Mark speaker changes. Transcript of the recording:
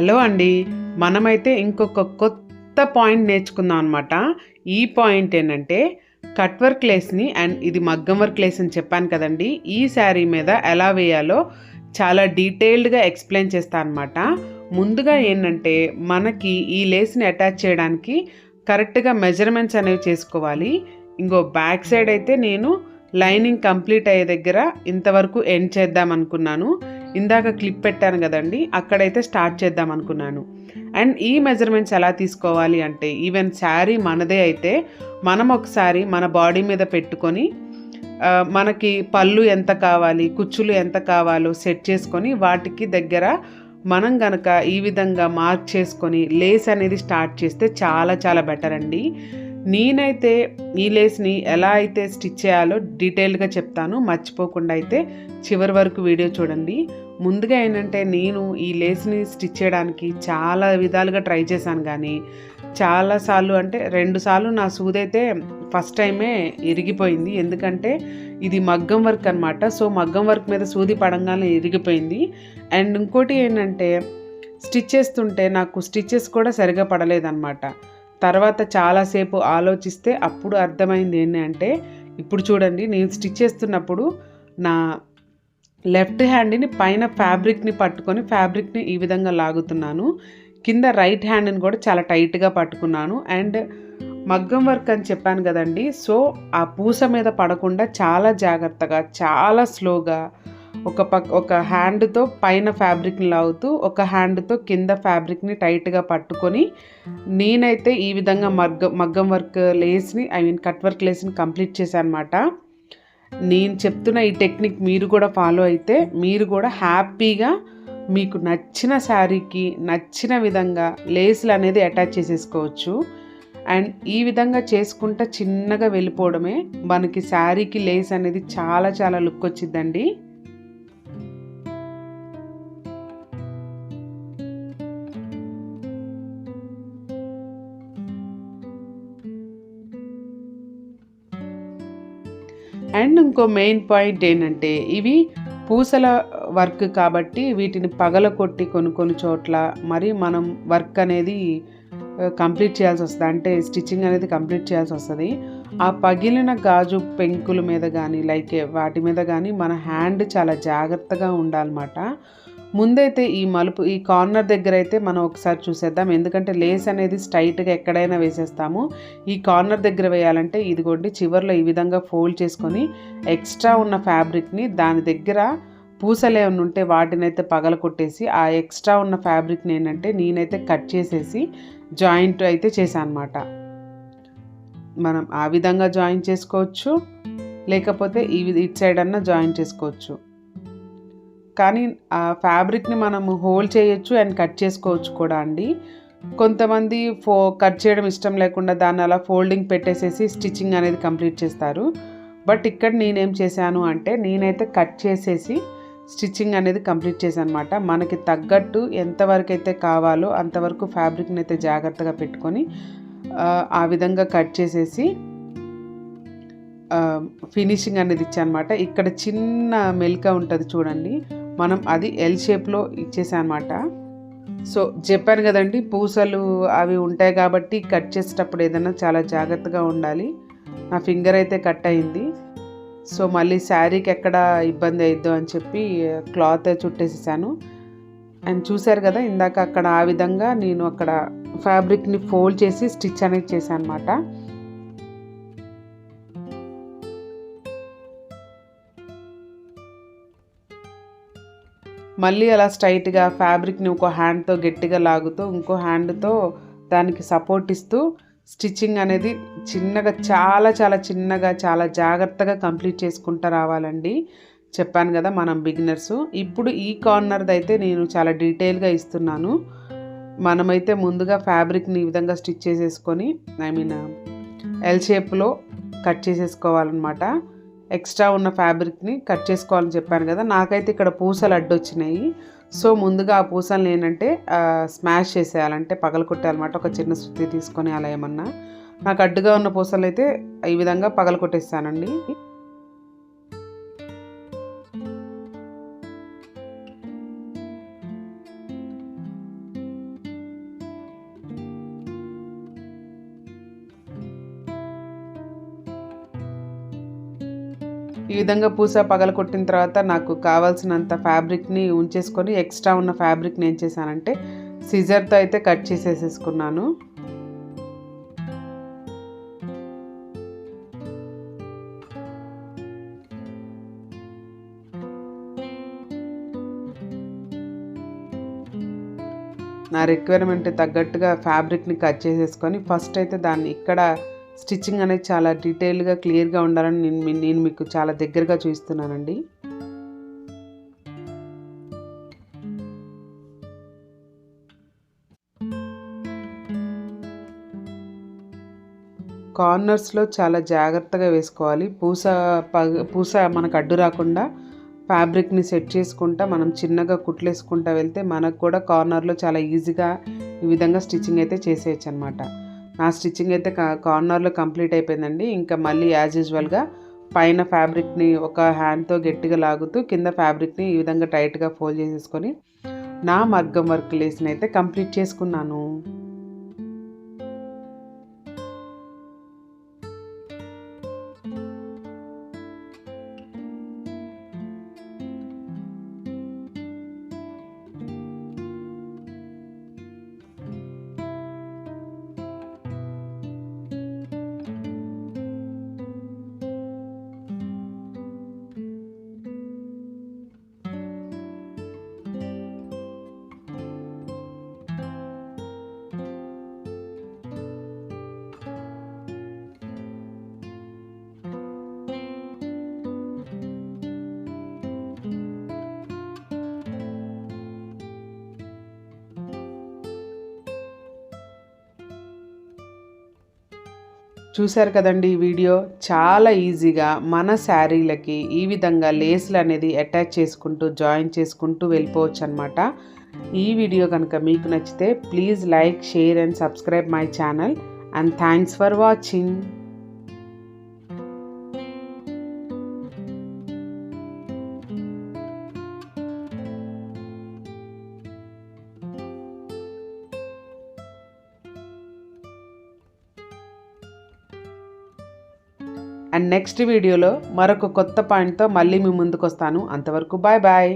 Speaker 1: Hello అండి. మనమైతే ఇంకొక కొత్త పాయింట్ నేర్చుకుందాం అనమాట ఈ పాయింట్ ఏంటంటే కట్ వర్క్ లేస్ని అండ్ ఇది మగ్గం వర్క్ లేస్ అని చెప్పాను కదండి. ఈ శారీ మీద ఎలా వేయాలో చాలా డీటెయిల్డ్గా ఎక్స్ప్లెయిన్ చేస్తా అనమాట ముందుగా ఏంటంటే మనకి ఈ లేస్ని అటాచ్ చేయడానికి కరెక్ట్గా మెజర్మెంట్స్ అనేవి చేసుకోవాలి. ఇంకో బ్యాక్ సైడ్ అయితే నేను లైనింగ్ కంప్లీట్ అయ్యే దగ్గర ఇంతవరకు ఎండ్ చేద్దాం అనుకున్నాను. ఇందాక క్లిప్ పెట్టాను కదండి అక్కడైతే స్టార్ట్ చేద్దాం అనుకున్నాను. అండ్ ఈ మెజర్మెంట్స్ ఎలా తీసుకోవాలి అంటే ఈవెన్ శారీ మనదే అయితే మనం ఒకసారి మన బాడీ మీద పెట్టుకొని మనకి పళ్ళు ఎంత కావాలి కుచ్చులు ఎంత కావాలో సెట్ చేసుకొని వాటికి దగ్గర మనం గనక ఈ విధంగా మార్క్ చేసుకొని లేస్ అనేది స్టార్ట్ చేస్తే చాలా చాలా బెటర్ అండి. నేనైతే ఈ లేస్ని ఎలా అయితే స్టిచ్ చేయాలో డీటెయిల్డ్గా చెప్తాను. మర్చిపోకుండా అయితే చివరి వరకు వీడియో చూడండి. ముందుగా ఏంటంటే నేను ఈ లేస్ని స్టిచ్ చేయడానికి చాలా విధాలుగా ట్రై చేశాను కానీ చాలాసార్లు అంటే రెండు సార్లు నా సూదైతే ఫస్ట్ టైమే ఇరిగిపోయింది. ఎందుకంటే ఇది మగ్గం వర్క్ అనమాట సో మగ్గం వర్క్ మీద సూది పడంగానే ఇరిగిపోయింది. అండ్ ఇంకోటి ఏంటంటే స్టిచ్ చేస్తుంటే నాకు స్టిచ్చెస్ కూడా సరిగా పడలేదన్నమాట. తర్వాత చాలాసేపు ఆలోచిస్తే అప్పుడు అర్థమైంది ఏంటంటే ఇప్పుడు చూడండి నేను స్టిచ్ చేస్తున్నప్పుడు నా లెఫ్ట్ హ్యాండ్ని పైన ఫ్యాబ్రిక్ని పట్టుకొని ఫ్యాబ్రిక్ని ఈ విధంగా లాగుతున్నాను. కింద రైట్ హ్యాండ్ని కూడా చాలా టైట్గా పట్టుకున్నాను. అండ్ మగ్గం వర్క్ అని చెప్పాను కదండి సో ఆ పూస మీద పడకుండా చాలా జాగ్రత్తగా చాలా స్లోగా ఒక పక్ ఒక హ్యాండ్తో పైన ఫ్యాబ్రిక్ని లాగుతూ ఒక హ్యాండ్తో కింద ఫ్యాబ్రిక్ని టైట్గా పట్టుకొని నేనైతే ఈ విధంగా మగ్గ మగ్గం వర్క్ లేస్ని ఐ మీన్ కట్ వర్క్ లేస్ని కంప్లీట్ చేశాను అనమాట నేను చెప్తున్న ఈ టెక్నిక్ మీరు కూడా ఫాలో అయితే మీరు కూడా హ్యాపీగా మీకు నచ్చిన శారీకి నచ్చిన విధంగా లేస్లు అనేది అటాచ్ చేసేసుకోవచ్చు. అండ్ ఈ విధంగా చేసుకుంటా చిన్నగా వెళ్ళిపోవడమే మనకి శారీకి లేస్ అనేది చాలా చాలా లుక్ వచ్చిందండి అండ్ ఇంకో మెయిన్ పాయింట్ ఏంటంటే ఇవి పూసల వర్క్ కాబట్టి వీటిని పగల కొట్టి కొన్ని కొన్ని చోట్ల మరి మనం వర్క్ అనేది కంప్లీట్ చేయాల్సి వస్తుంది. అంటే స్టిచ్చింగ్ అనేది కంప్లీట్ చేయాల్సి వస్తుంది. ఆ పగిలిన గాజు పెంకుల మీద కానీ లైక్ వాటి మీద కానీ మన హ్యాండ్ చాలా జాగ్రత్తగా ఉండాలన్నమాట. ముందైతే ఈ మలుపు ఈ కార్నర్ దగ్గర అయితే మనం ఒకసారి చూసేద్దాం. ఎందుకంటే లేస్ అనేది స్ట్రైట్గా ఎక్కడైనా వేసేస్తాము. ఈ కార్నర్ దగ్గర వేయాలంటే ఇదిగోండి చివర్లో ఈ విధంగా ఫోల్డ్ చేసుకొని ఎక్స్ట్రా ఉన్న ఫ్యాబ్రిక్ని దాని దగ్గర పూసలు ఏమైనా ఉంటే వాటిని అయితే పగల కొట్టేసి ఆ ఎక్స్ట్రా ఉన్న ఫ్యాబ్రిక్ని ఏంటంటే నేనైతే కట్ చేసేసి జాయింట్ అయితే చేశాను అనమాట మనం ఆ విధంగా జాయిన్ చేసుకోవచ్చు. లేకపోతే ఈ ఇటు సైడ్ అన్నా జాయిన్ చేసుకోవచ్చు. కానీ ఆ ఫ్యాబ్రిక్ని మనం హోల్డ్ చేయొచ్చు అండ్ కట్ చేసుకోవచ్చు కూడా అండి. కొంతమంది ఫో కట్ చేయడం ఇష్టం లేకుండా దాన్ని అలా ఫోల్డింగ్ పెట్టేసేసి స్టిచ్చింగ్ అనేది కంప్లీట్ చేస్తారు. బట్ ఇక్కడ నేనేం చేశాను అంటే నేనైతే కట్ చేసేసి స్టిచ్చింగ్ అనేది కంప్లీట్ చేశాను అనమాట మనకి తగ్గట్టు ఎంతవరకు అయితే కావాలో అంతవరకు ఫ్యాబ్రిక్ని అయితే జాగ్రత్తగా పెట్టుకొని ఆ, ఆ విధంగా కట్ చేసేసి ఫినిషింగ్ అనేది ఇచ్చానమాట. ఇక్కడ చిన్న మెలిక ఉంటుంది చూడండి. మనం అది ఎల్ షేప్లో ఇచ్చేసానమాట. సో చెప్పాను కదండి పూసలు అవి ఉంటాయి కాబట్టి కట్ చేసేటప్పుడు ఏదైనా చాలా జాగ్రత్తగా ఉండాలి. నా ఫింగర్ అయితే కట్ అయింది. సో మళ్ళీ శారీకి ఎక్కడ ఇబ్బంది అయిద్దో అని చెప్పి క్లాత్ చుట్టేసేసాను. అండ్ చూశారు కదా ఇందాక అక్కడ ఆ విధంగా నేను అక్కడ ఫ్యాబ్రిక్ని ఫోల్డ్ చేసి స్టిచ్ అనేది చేశాను అనమాట మళ్ళీ అలా స్ట్రైట్గా ఫ్యాబ్రిక్ని ఒక హ్యాండ్తో గట్టిగా లాగుతూ ఇంకో హ్యాండ్తో దానికి సపోర్ట్ ఇస్తూ స్టిచ్చింగ్ అనేది చిన్నగా చాలా చాలా చిన్నగా చాలా జాగ్రత్తగా కంప్లీట్ చేసుకుంటూ రావాలండి. చెప్పాను కదా మనం బిగినర్స్. ఇప్పుడు ఈ కార్నర్ది అయితే నేను చాలా డీటెయిల్గా ఇస్తున్నాను. మనమైతే ముందుగా ఫ్యాబ్రిక్ని ఈ విధంగా స్టిచ్ చేసేసుకొని ఐ మీన్ ఎల్ షేప్లో కట్ చేసేసుకోవాలన్నమాట. ఎక్స్ట్రా ఉన్న ఫ్యాబ్రిక్ని కట్ చేసుకోవాలని చెప్పాను కదా నాకైతే ఇక్కడ పూసలు అడ్డొచ్చినాయి. సో ముందుగా ఆ పూసలు ఏంటంటే స్మాష్ చేసేయాలంటే పగల కొట్టేయాలన్నమాట ఒక చిన్న సుత్తి తీసుకొని అలా ఏమన్నా. నాకు అడ్డుగా ఉన్న పూసలు అయితే ఈ విధంగా పగల కొట్టేస్తానండి. ఈ విధంగా పూస పగల కొట్టిన తర్వాత నాకు కావాల్సినంత ఫ్యాబ్రిక్ని ఉంచేసుకొని ఎక్స్ట్రా ఉన్న ఫ్యాబ్రిక్ని ఏం చేశానంటే సిజర్తో అయితే కట్ చేసేసేసుకున్నాను. నా రిక్వైర్మెంట్ తగ్గట్టుగా ఫ్యాబ్రిక్ని కట్ చేసేసుకొని ఫస్ట్ అయితే దాన్ని ఇక్కడ స్టిచ్చింగ్ అనేది చాలా డీటెయిల్గా క్లియర్గా ఉండాలని నేను నేను మీకు చాలా దగ్గరగా చూస్తున్నానండి. కార్నర్స్లో చాలా జాగ్రత్తగా వేసుకోవాలి. పూస పగ పూస మనకు అడ్డు రాకుండా ఫ్యాబ్రిక్ని సెట్ చేసుకుంటా మనం చిన్నగా కుట్లేసుకుంటా వెళ్తే మనకు కూడా కార్నర్లో చాలా ఈజీగా ఈ విధంగా స్టిచ్చింగ్ అయితే చేసేయచ్చు అనమాట నా స్టిచ్చింగ్ అయితే కా- కార్నర్లో కంప్లీట్ అయిపోయిందండి. ఇంకా మళ్ళీ యాజ్ యూజువల్గా పైన ఫ్యాబ్రిక్ని ఒక హ్యాండ్తో గట్టిగా లాగుతూ కింద ఫ్యాబ్రిక్ని ఈ విధంగా టైట్గా ఫోల్డ్ చేసేసుకొని నా మగ్గం వర్క్ లేస్ని అయితే కంప్లీట్ చేసుకున్నాను. చూశారు కదండి ఈ వీడియో? చాలా ఈజీగా మన శారీలకి ఈ విధంగా లేస్లు అనేది అటాచ్ చేసుకుంటూ జాయిన్ చేసుకుంటూ వెళ్ళిపోవచ్చు అనమాట ఈ వీడియో కనుక మీకు నచ్చితే please like share and subscribe my channel. And thanks for watching. And next వీడియోలో మరొక కొత్త పాయింట్తో మళ్ళీ మీ ముందుకు వస్తాను అంతవరకు బాయ్ బాయ్.